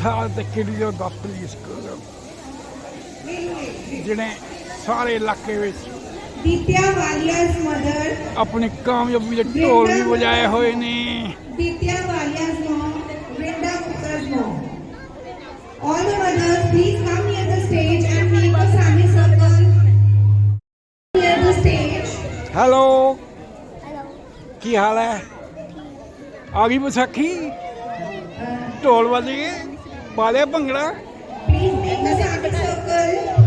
ਢੋਲ ਦੀ ਥਾਲ ਤੇ ਕਿਹੜੀ ਜੋ ਦੱਸ ਪਲੀਸ ਕਰੋ ਜਿਹੜੇ ਸਾਰੇ ਇਲਾਕੇ ਵਿੱਚ Ditya Walia's mother, ਆਪਣੀ ਕਾਮਯਾਬੀ ਦੇ ਢੋਲ ਵੀ ਵਜਾਏ ਹੋਏ ਨੇ Ditya Walia's mom, Brinda Gupta's mom. All the mothers, please come near the stage and make a semi circle near the stage. Hello ਕੀ ਹਾਲ ਹੈ ਆ ਗਈ ਵਿਸਾਖੀ ਢੋਲ ਵੱਜ ਗਏ ਪਾ ਲਿਆ ਭੰਗੜਾ?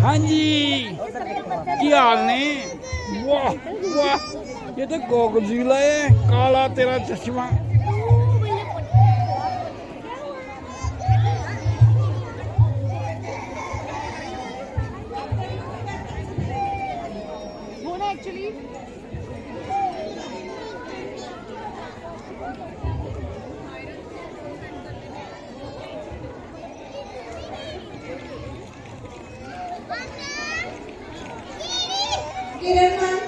ਹਾਂਜੀ। ਕੀ ਹਾਲ ਨੇ? ਵਾਹ ਵਾਹ। ਇਹ ਤਾਂ ਗੋਗਜ਼ੀਲਾ ਹੈ ਕਾਲਾ ਤੇਰਾ ਚਸ਼ਮਾ। किरण मान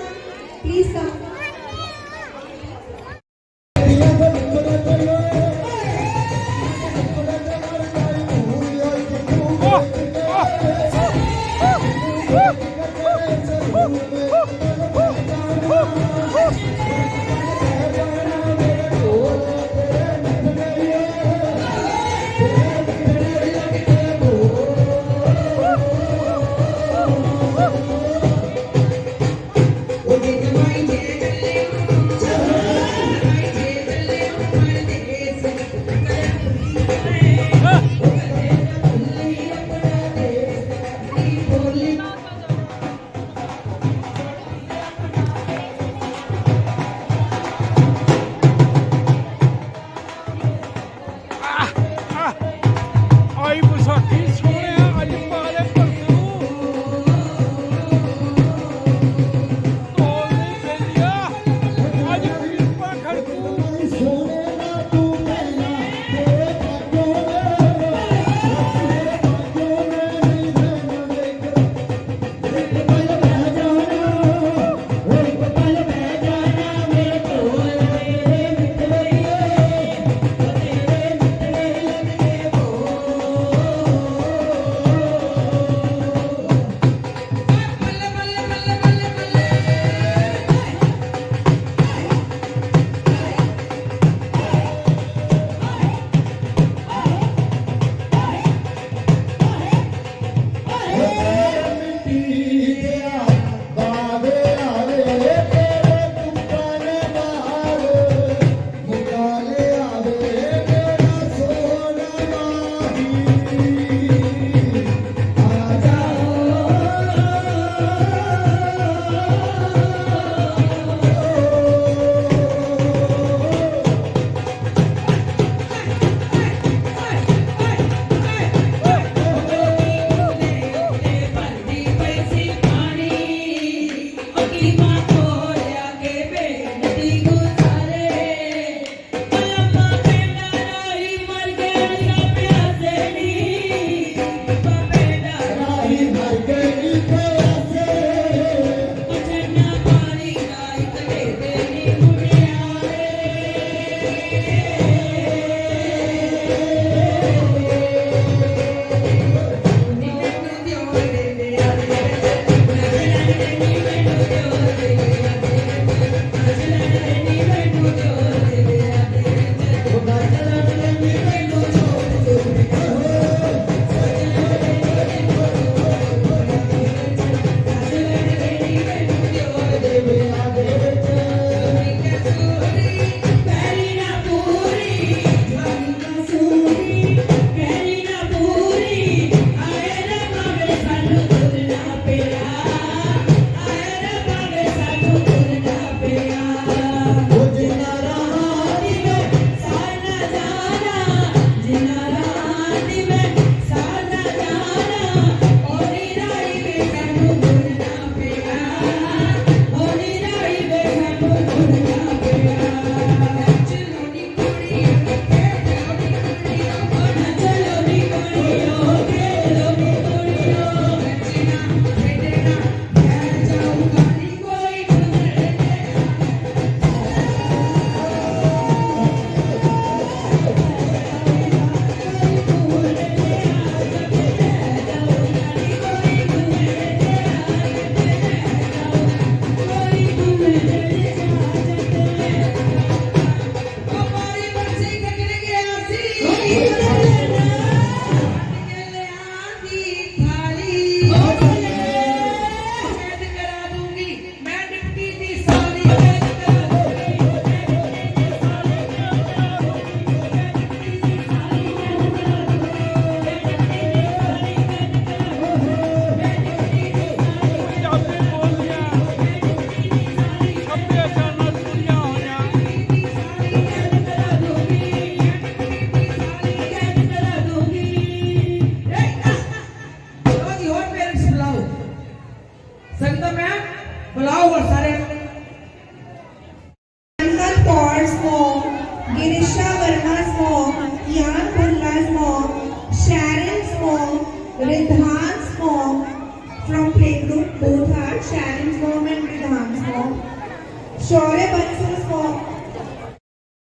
Shaurya Bansal's mom.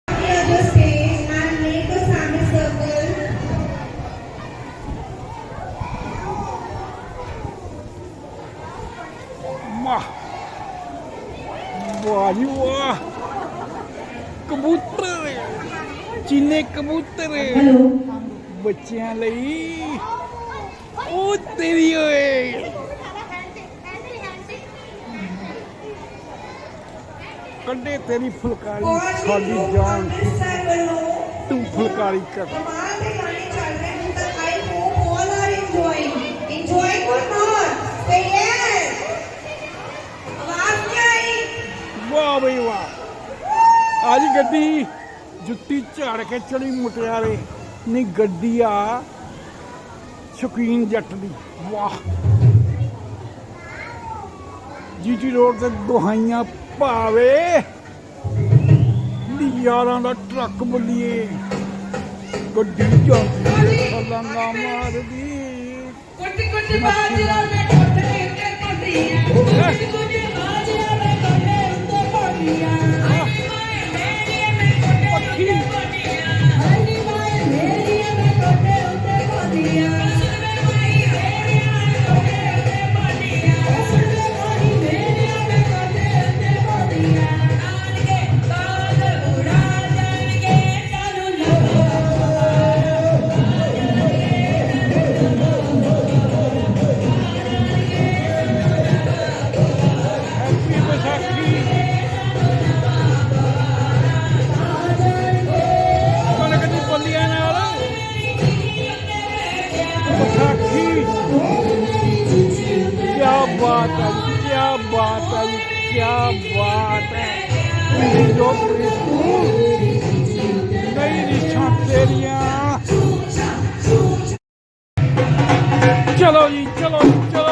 Near the stage and make a semicircle. ਵਾਹ ਵਾਹ ਜੀ ਵਾਹ ਕਬੂਤਰ ਚੀਨੇ ਕਬੂਤਰ Hello. ਬੱਚਿਆਂ ਲਈ ਉਹ ਤੇਰੀ ਕੱਢੇ ਤੇਰੀ ਫੁਲਕਾਰੀ, ਸਾਡੀ ਜਾਨ ਤੂੰ ਫੁਲਕਾਰੀ ਕਰ। ਵਾਹ ਬਈ ਵਾਹ। ਅੱਜ ਗੱਡੀ ਜੁੱਤੀ ਝਾੜ ਕੇ ਚੜੀ ਮੁਟਿਆਰੇ ਨਹੀਂ ਗੱਡੀ ਆ, ਸ਼ੌਕੀਨ ਜੱਟ ਦੀ। ਵਾਹ। ਜੀਟੀ ਰੋਡ ਤੇ ਦੁਹਾਈਆਂ ਭਾਵੇ ਯਾਰਾਂ ਦਾ ਟਰੱਕ ਬੱਲੀਏ ਗੱਡੀ ਜਾਂਦੀ ਛਲਾਂਗਾ ਮਾਰਦੀ। ਕੁੱਟ ਕੁੱਟ ਬਾਜਰਾ ਦੇ ਕੋਠੇ ਉੱਤੇ ਕੋਡੀਆਂ ਕੁੱਟ ਚਲੋ ਜੀ ਚਲੋ ਜੀ, ਚਲੋ